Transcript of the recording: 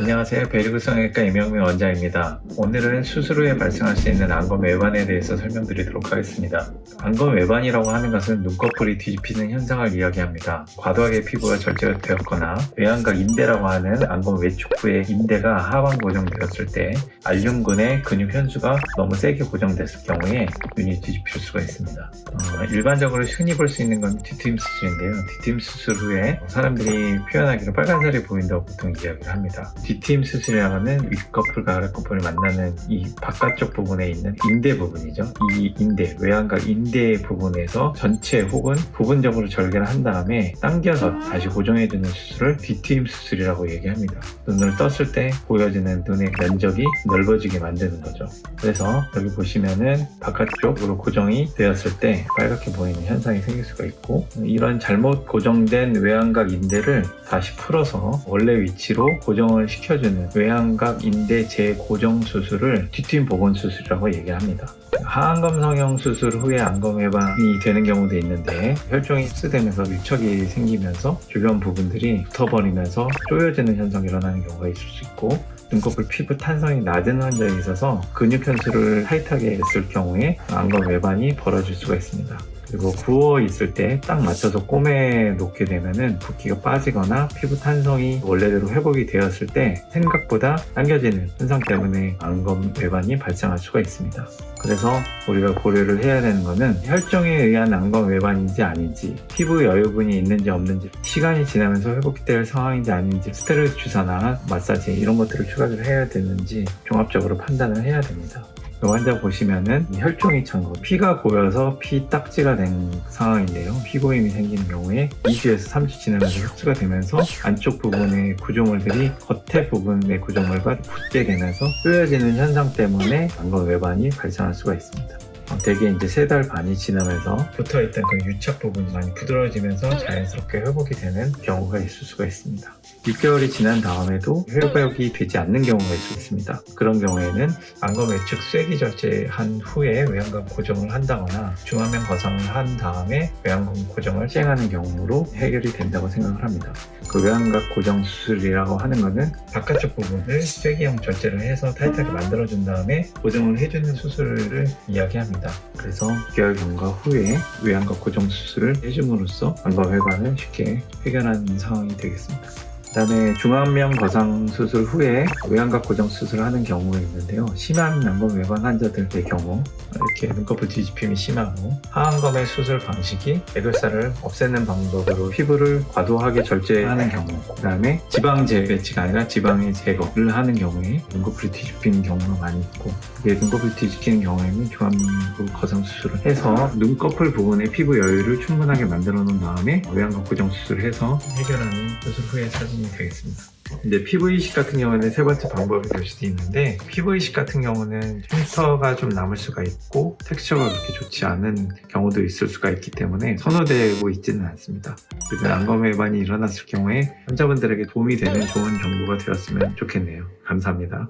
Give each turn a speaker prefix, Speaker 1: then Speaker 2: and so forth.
Speaker 1: 안녕하세요. 베리구성외과 이명민 원장입니다. 오늘은 수술 후에 발생할 수 있는 안검 외반에 대해서 설명드리도록 하겠습니다. 안검 외반이라고 하는 것은 눈꺼풀이 뒤집히는 현상을 이야기합니다. 과도하게 피부가 절제가 되었거나 외양각 인대라고 하는 안검 외축부의 인대가 하방 고정되었을 때 알륜근의 근육 현수가 너무 세게 고정됐을 경우에 눈이 뒤집힐 수가 있습니다. 어, 일반적으로 흔히 볼 수 있는 건 뒤트임 수술인데요. 뒤트임 수술 후에 사람들이 표현하기로 빨간살이 보인다고 보통 이야기를 합니다. 뒤트임 수술이라고 하는 윗꺼풀과 아랫꺼풀을 만나는 이 바깥쪽 부분에 있는 인대 부분이죠. 이 인대, 외양각 인대 부분에서 전체 혹은 부분적으로 절개를 한 다음에 당겨서 다시 고정해주는 수술을 뒤트임 수술이라고 얘기합니다. 눈을 떴을 때 보여지는 눈의 면적이 넓어지게 만드는 거죠. 그래서 여기 보시면은 바깥쪽으로 고정이 되었을 때 빨갛게 보이는 현상이 생길 수가 있고 이런 잘못 고정된 외양각 인대를 다시 풀어서 원래 위치로 고정을 시 켜주는 외양각 인대 재고정 수술을 뒤트임 복원 수술이라고 얘기합니다. 하안검 성형 수술 후에 안검 해방이 되는 경우도 있는데 혈종이 흡수되면서 밀착이 생기면서 주변 부분들이 붙어버리면서 쪼여지는 현상이 일어나는 경우가 있을 수 있고 눈꺼풀 피부 탄성이 낮은 환자에 있어서 근육 현수를 타이트하게 했을 경우에 안검 외반이 벌어질 수가 있습니다. 그리고 부어 있을 때 딱 맞춰서 꼬매 놓게 되면은 붓기가 빠지거나 피부 탄성이 원래대로 회복이 되었을 때 생각보다 당겨지는 현상 때문에 안검 외반이 발생할 수가 있습니다. 그래서 우리가 고려를 해야 되는 거는 혈종에 의한 안검 외반인지 아닌지 피부 여유분이 있는지 없는지 시간이 지나면서 회복될 상황인지 아닌지 스테로이드 주사나 마사지 이런 것들을 추가를 해야 되는지 종합적으로 판단을 해야 됩니다. 이 환자 보시면은 이 혈종이 찬 거 피가 고여서 피 딱지가 된 상황인데요. 피고임이 생기는 경우에 2주에서 3주 지나면서 흡수가 되면서 안쪽 부분의 구조물들이 겉에 부분의 구조물과 붙게 되면서 쪼여지는 현상 때문에 안검 외반이 발생할 수가 있습니다. 어, 대개 이제 세 달 반이 지나면서 붙어있던 그 유착 부분이 많이 부드러워지면서 자연스럽게 회복이 되는 경우가 있을 수가 있습니다. 6개월이 지난 다음에도 회복이 되지 않는 경우가 있을 수 있습니다. 그런 경우에는 안검 외측 쐐기 절제한 후에 외양간 고정을 한다거나 중화면 거상을 한 다음에 외양간 고정을 시행하는 경우로 해결이 된다고 생각을 합니다. 그 외양각 고정 수술이라고 하는 것은 바깥쪽 부분을 쐐기형 절제를 해서 타이트하게 만들어준 다음에 고정을 해주는 수술을 이야기합니다. 그래서 6개월 경과 후에 외양각 고정 수술을 해줌으로써 안검 회관을 쉽게 해결하는 상황이 되겠습니다. 그다음에 중안면 거상 수술 후에 외양각 고정 수술을 하는 경우가 있는데요. 심한 안검 외관 환자들의 경우 이렇게 눈꺼풀 뒤집힘이 심하고 하안검의 수술 방식이 애교살을 없애는 방법으로 피부를 과도하게 절제하는 경우 그다음에 지방 재배치가 아니라 지방의 제거를 하는 경우에 눈꺼풀이 뒤집히는 경우가 많이 있고 이게 눈꺼풀 뒤집히는 경우에는 중안면 거상 수술을 해서 눈꺼풀 부분의 피부 여유를 충분하게 만들어 놓은 다음에 외양각 고정 수술을 해서 해결하는 수술 후의 사진 이 되겠습니다. 피부 이식 같은 경우는 세 번째 방법이 될 수도 있는데 이식 같은 경우는 흉터가 좀 남을 수가 있고 텍스처가 그렇게 좋지 않은 경우도 있을 수가 있기 때문에 선호되고 있지는 않습니다. 그리고 안검 외반이 일어났을 경우에 환자분들에게 도움이 되는 좋은 정보가 되었으면 좋겠네요. 감사합니다.